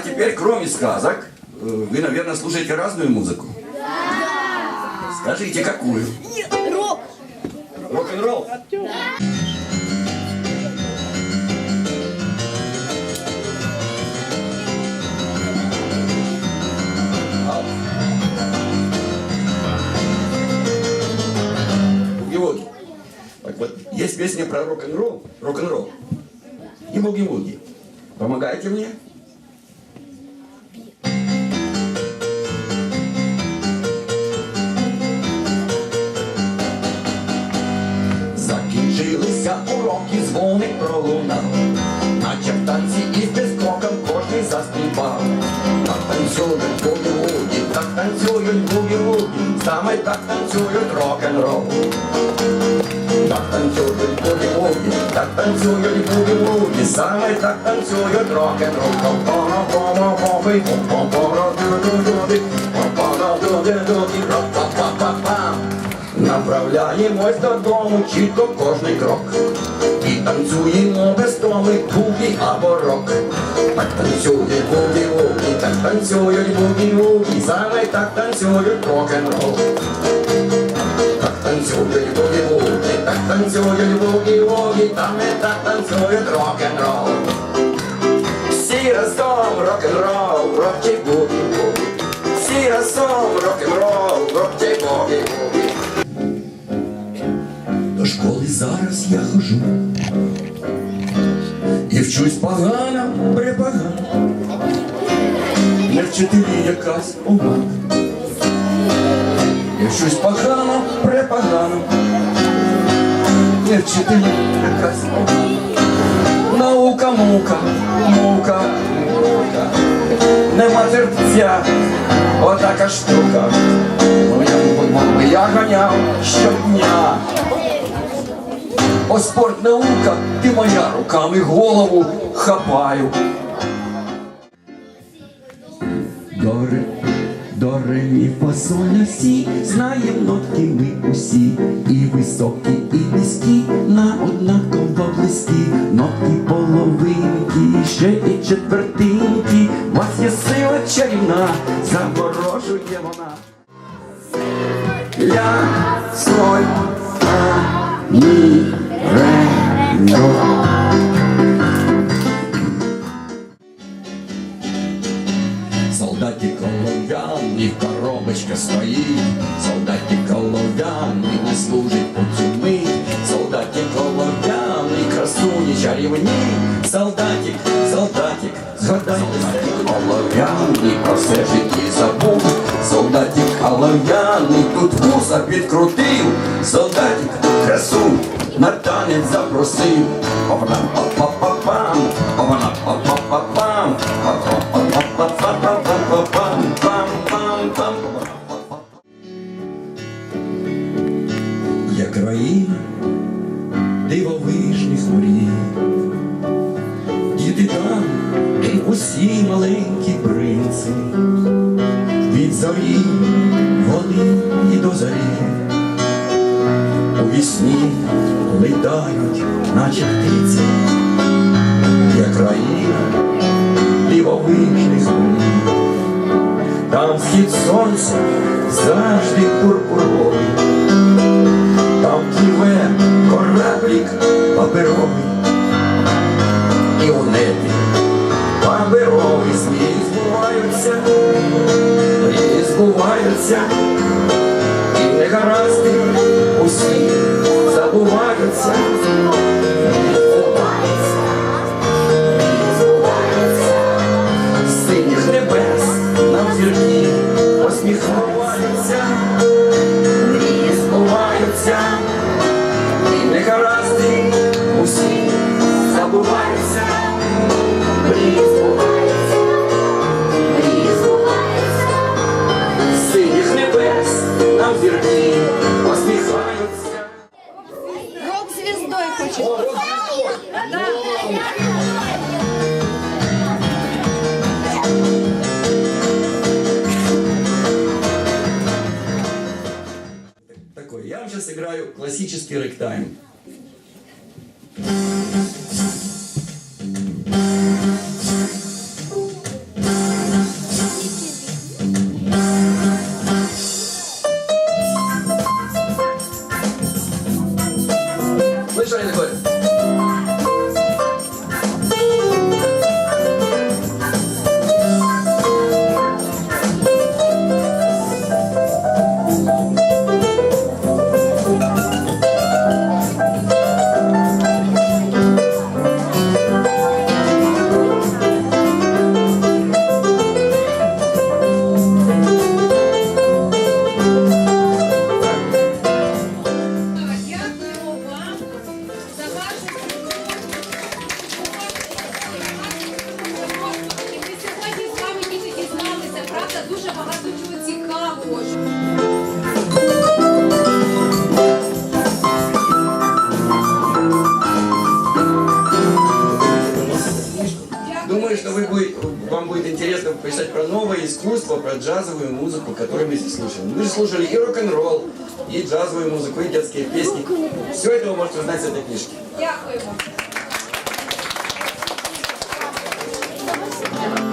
а теперь, кроме сказок, э, вы, наверное, слушаете разную музыку. Скажите, какую? Рок. Рок-н-ролл. Так вот, есть песня про рок-н-ролл, рок-н-ролл и буги-вуги. Помогаете мне? Уроки, дзвоник пролунав, наче в танці із безкроком кожний заспівав. Так танцюють бугі-вугі, так танцюють бугі-вугі, саме так танцюють рок-н-рол. Так танцюють бугі-вугі, так танцюють бугі-вугі, саме так танцюють рок-н-рол. Направляємось додому, чітко кожний крок. Танцюємо без томи бугі або рок. Так танцюють бугі-вугі, так танцюють бугі-вугі, саме так танцюють рок-н-рол. Так танцюють бугі-вугі, так танцюють бугі-вугі, там і так танцюють рок-н-рол. Всі разом рок-н-рол, рок-ті бугі-вугі. Всі разом рок-н-рол, рок-ті бугі-вугі. До школи зараз я хожу і вчусь погано, препогано. Не вчителі якась умова. Я вчусь погано, препогано. Не вчителі якась умова. Наука, мука, мука, мука. Нема терпця, отака штука. Моя мови я ганяв. О спорт наука, ти моя руками голову хапаю. До ре, до ре, мі, фа, соль, сі, знаєм нотки ми усі, і високі, і низькі, на однаково близькі, нотки половинки, ще і четвертинки, У вас є сила чарівна, заворожує вона. Ля, соль, фа, мі. Солдатик олов'яний, коробочка стоїть, солдатик олов'яний не служить по цю мить, солдатик олов'яний, красуні чарівні, солдатик, солдатик, згадайте, олов'яний, про все житті забув, солдатик олов'яний, тут вуса підкрутив, солдатик, красу, на Танець запросив, Опана, па-па-па-пам, опана, па-па-па-пам, я країна дивовижних мрій, діти там, усі маленькі принци, від зорі води і до зорі, у вісні летають, наче птиці, я країна дивовижних мрій. Там схід сонця завжди пурпуровий, там пливе кораблік паперовий, і у небі паперові змії збуваються, мрії збуваються, і негаразди усі я вам сейчас играю классический рэктайм. что вы будет, вам будет интересно писать про новое искусство, про джазовую музыку, которую мы здесь слушаем. Мы же слушали и рок-н-ролл, и джазовую музыку, и детские песни. Все это вы можете узнать с этой книжки. Дякую вам.